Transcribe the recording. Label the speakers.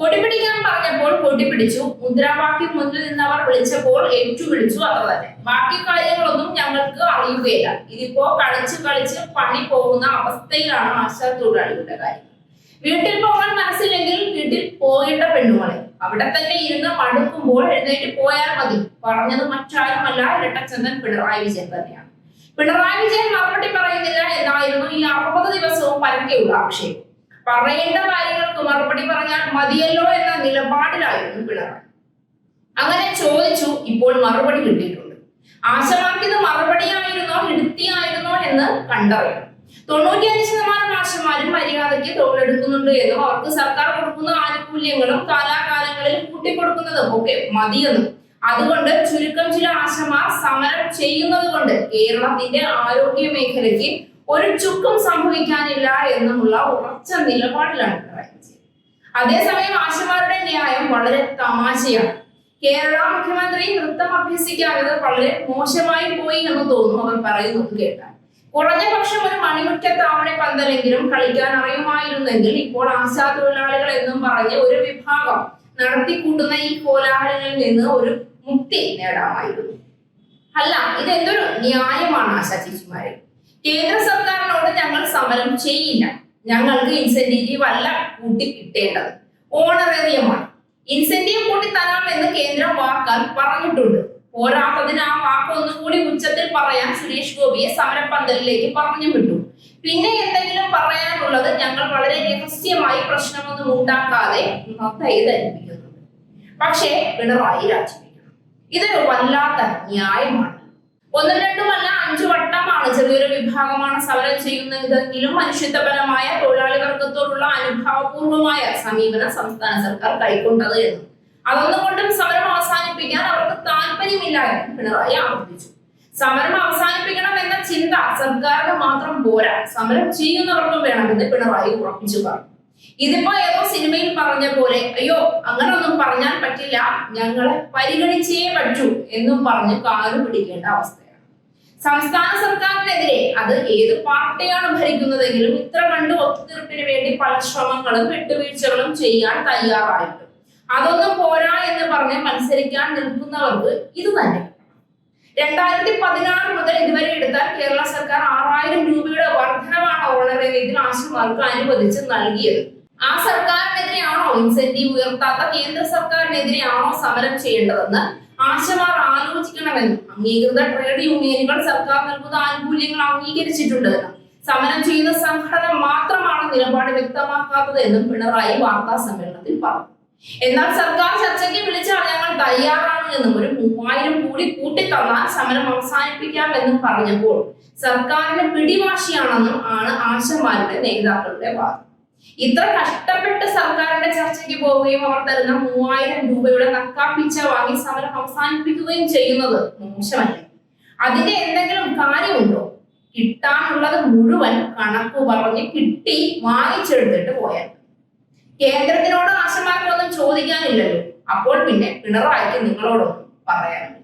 Speaker 1: കൊടിപിടിക്കാൻ പറഞ്ഞപ്പോൾ പൊടിപിടിച്ചു. മുദ്രാവാക്യം മുന്നിൽ നിന്നവർ വിളിച്ചപ്പോൾ ഏറ്റു വിളിച്ചു അത്ര തന്നെ. ബാക്കി കാര്യങ്ങളൊന്നും ഞങ്ങൾക്ക് അറിയുകയില്ല. ഇതിപ്പോ കളിച്ച് കളിച്ച് പണി പോകുന്ന അവസ്ഥയിലാണ് ആശാ തൊഴിലാളികളുടെ കാര്യം. വീട്ടിൽ പോകാൻ മനസ്സില്ലെങ്കിൽ വീട്ടിൽ പോകേണ്ട പെണ്ണുങ്ങളെ. അവിടെ തന്നെ ഇരുന്ന് മടുക്കുമ്പോൾ എഴുന്നേറ്റ് പോയാൽ മതി. പറഞ്ഞത് മറ്റാരുമല്ല ഇരട്ടച്ചന്ദൻ പിണറായി വിജയൻ തന്നെയാണ്. പിണറായി വിജയൻ മറുപടി പറയുന്നില്ല എന്നായിരുന്നു ഈ അറുപത് ദിവസവും പരക്കെയുള്ള ആക്ഷേപം. പറയേണ്ട കാര്യങ്ങൾക്ക് മറുപടി പറഞ്ഞാൽ മതിയല്ലോ എന്ന നിലപാടിലായിരുന്നു പിണറായി. അങ്ങനെ ചോദിച്ചു ഇപ്പോൾ മറുപടി കിട്ടിയിട്ടുണ്ട്. ആശമാർക്കിത് മറുപടിയായിരുന്നോ ഇടുത്തിയായിരുന്നോ എന്ന് കണ്ടറിയണം. തൊണ്ണൂറ്റിയഞ്ച് ശതമാനം ആശമാരും മര്യാദയ്ക്ക് തൊഴിലെടുക്കുന്നുണ്ട് എന്നും അവർക്ക് സർക്കാർ കൊടുക്കുന്ന ആനുകൂല്യങ്ങളും കാലാകാലങ്ങളിൽ കൂട്ടിക്കൊടുക്കുന്നതും ഒക്കെ മതിയെന്നും. അതുകൊണ്ട് ചുരുക്കം ചില ആശമാർ സമരം ചെയ്യുന്നത് കൊണ്ട് കേരളത്തിന്റെ ആരോഗ്യ മേഖലയ്ക്ക് ഒരു ചുക്കും സംഭവിക്കാനില്ല എന്നുമുള്ള ഉറച്ച നിലപാടിലാണ് അതേസമയം ആശമാരുടെ ന്യായം വളരെ തമാശയാണ്. കേരള മുഖ്യമന്ത്രി നൃത്തം അഭ്യസിക്കാത്തത് വളരെ മോശമായി പോയി എന്ന് തോന്നുന്നു അവർ പറയുന്നു കേട്ടാൽ. കുറഞ്ഞ പക്ഷം ഒരു മണിമുറ്റ താവണി പന്തലെങ്കിലും കളിക്കാൻ അറിയുമായിരുന്നെങ്കിൽ ഇപ്പോൾ ആശാ തൊഴിലാളികൾ എന്നും പറഞ്ഞ് ഒരു വിഭാഗം നടത്തിക്കൂട്ടുന്ന ഈ കോലാഹലങ്ങളിൽ നിന്ന് ഒരു മുക്തി നേടാമായിരുന്നു. അല്ല ഇത് എന്തൊരു ന്യായമാണ് ആശാ ചേച്ചിമാരെ? കേന്ദ്ര സർക്കാരിനോട് ഞങ്ങൾ സമരം ചെയ്യില്ല. ഞങ്ങൾക്ക് ഇൻസെന്റീവ് അല്ല കൂട്ടി കിട്ടേണ്ടത്. ഓണറേറിയമാണ് ഇൻസെന്റീവ് കൂട്ടി തരാമെന്ന് കേന്ദ്രം വാക്കാൽ പറഞ്ഞിട്ടുണ്ട്. പോരാത്തതിന് ആ വാക്ക് ഒന്നുകൂടി ഉച്ചത്തിൽ പറയാൻ സുരേഷ് ഗോപിയെ സമരപ്പന്തലിലേക്ക് പറഞ്ഞു വിട്ടു. പിന്നെ എന്തെങ്കിലും പറയാനുള്ളത് ഞങ്ങൾ വളരെ രഹസ്യമായി പ്രശ്നമൊന്നും ഉണ്ടാക്കാതെ പക്ഷേ പിണറായി രാജിവെക്കണം ഇതൊരു വല്ലാത്ത ന്യായമാണ് ഒന്നും രണ്ടുമല്ല അഞ്ചു വട്ടമാണ് ചെറിയൊരു വിഭാഗമാണ് സമരം ചെയ്യുന്നതെങ്കിലും മനുഷ്യത്വപരമായ തൊഴിലാളി വർഗത്തോടുള്ള അനുഭാവപൂർവമായ സമീപനം സംസ്ഥാന സർക്കാർ കൈക്കൊണ്ടത് എന്ന്. അതൊന്നും കൊണ്ടും സമരം അവസാനിപ്പിക്കാൻ അവർക്ക് താല്പര്യമില്ല എന്ന് പിണറായി ആവർത്തിച്ചു. സമരം അവസാനിപ്പിക്കണം എന്ന ചിന്ത സർക്കാരിന് മാത്രം പോരാ. സമരം ചെയ്യുന്നവർക്കും വേണമെന്ന് പിണറായി ഉറപ്പിച്ചു പറഞ്ഞു. ഇതിപ്പോ ഏതോ സിനിമയിൽ പറഞ്ഞ പോലെ അയ്യോ അങ്ങനെ ഒന്നും പറഞ്ഞാൽ പറ്റില്ല. ഞങ്ങളെ പരിഗണിച്ചേ പറ്റൂ എന്നും പറഞ്ഞ് കാലു പിടിക്കേണ്ട അവസ്ഥയാണ്. സംസ്ഥാന സർക്കാരിനെതിരെ അത് ഏത് പാർട്ടിയാണ് ഭരിക്കുന്നതെങ്കിലും ഇത്ര കണ്ട് ഒത്തുതീർപ്പിന് വേണ്ടി പല ശ്രമങ്ങളും വിട്ടുവീഴ്ചകളും ചെയ്യാൻ തയ്യാറായിട്ടുണ്ട് അതൊന്നും പോരാ എന്ന് പറഞ്ഞ് മത്സരിക്കാൻ നിൽക്കുന്നവർക്ക് ഇത് തന്നെ. രണ്ടായിരത്തി പതിനാറ് മുതൽ ഇതുവരെ എടുത്താൽ കേരള സർക്കാർ ആറായിരം രൂപയുടെ വർധനവാണ് ഓണറേറിയത്തിൽ ആശുമാർക്ക് അനുവദിച്ച് നൽകിയത്. ആ സർക്കാരിനെതിരെയാണോ ഇൻസെന്റീവ് ഉയർത്താത്ത കേന്ദ്ര സർക്കാരിനെതിരെയാണോ സമരം ചെയ്യേണ്ടതെന്ന് ആശമാർ ആലോചിക്കണമെന്നും അംഗീകൃത ട്രേഡ് യൂണിയനുകൾ സർക്കാർ നൽകുന്ന ആനുകൂല്യങ്ങൾ അംഗീകരിച്ചിട്ടുണ്ട് സമരം ചെയ്യുന്ന സംഘടന മാത്രമാണ് നിലപാട് വ്യക്തമാക്കാത്തത് എന്നും പിണറായി വാർത്താ സമ്മേളനത്തിൽ പറഞ്ഞു. എന്നാൽ സർക്കാർ ചർച്ചയ്ക്ക് വിളിച്ചാൽ ഞങ്ങൾ തയ്യാറാണ് എന്നും ഒരു മൂവായിരം കൂടി കൂട്ടിത്തന്നാൽ സമരം അവസാനിപ്പിക്കാം എന്നും പറഞ്ഞപ്പോൾ സർക്കാരിന് പിടിവാശിയാണെന്നും ആണ് ആശമാരുടെ നേതാക്കളുടെ വാദം. ഇത്ര കഷ്ടപ്പെട്ട് സർക്കാരിന്റെ ചർച്ചയ്ക്ക് പോവുകയും അവർ തരുന്ന മൂവായിരം രൂപയുടെ നക്കാപ്പിച്ച വാങ്ങി സമരം അവസാനിപ്പിക്കുകയും ചെയ്യുന്നത് മോശമല്ലേ. അതിന്റെ എന്തെങ്കിലും കാര്യമുണ്ടോ? കിട്ടാനുള്ളത് മുഴുവൻ കണക്ക് പറഞ്ഞ് കിട്ടി വാങ്ങിച്ചെടുത്തിട്ട് പോയാൽ കേന്ദ്രത്തിനോട് ആശമാർക്കൊന്നും ചോദിക്കാനില്ലല്ലോ. അപ്പോൾ പിന്നെ പിണറായിക്ക് നിങ്ങളോടൊന്നും പറയാനില്ല